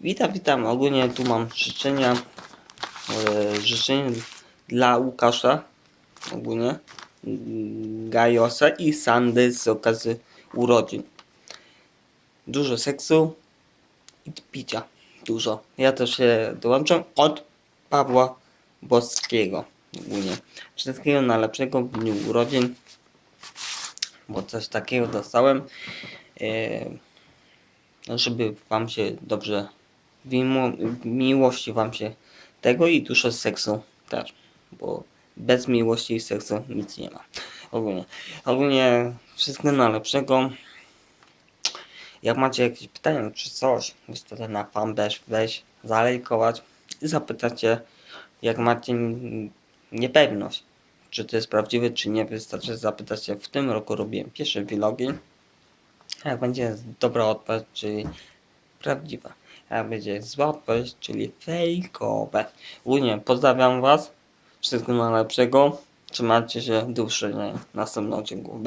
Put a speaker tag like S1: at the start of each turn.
S1: Witam, witam. Ogólnie tu mam życzenia. E, dla Łukasza. Ogólnie. mm, Gajosa i Sandy z okazji urodzin. Dużo seksu i picia. Dużo. Ja też się dołączam od Pawła Boskiego. Ogólnie. Wszystkiego najlepszego w dniu urodzin. Bo coś takiego dostałem. E, żeby wam się dobrze w, miłości wam się tego i dużo seksu też, bo bez miłości i seksu nic nie ma. Ogólnie, ogólnie wszystkiego najlepszego. Jak macie jakieś pytania czy coś, wystarczy na fanpage wejść, zalejkować i zapytacie, jak macie niepewność, czy to jest prawdziwe, czy nie. Wystarczy zapytać się. W tym roku robiłem pierwsze vlogi. Jak będzie dobra odpowiedź, czyli prawdziwa. Jak będzie zła odpowiedź, czyli fejkowe. Ogólnie pozdrawiam Was. Wszystkiego najlepszego. Trzymajcie się. Usłyszenia w następnym odcinku.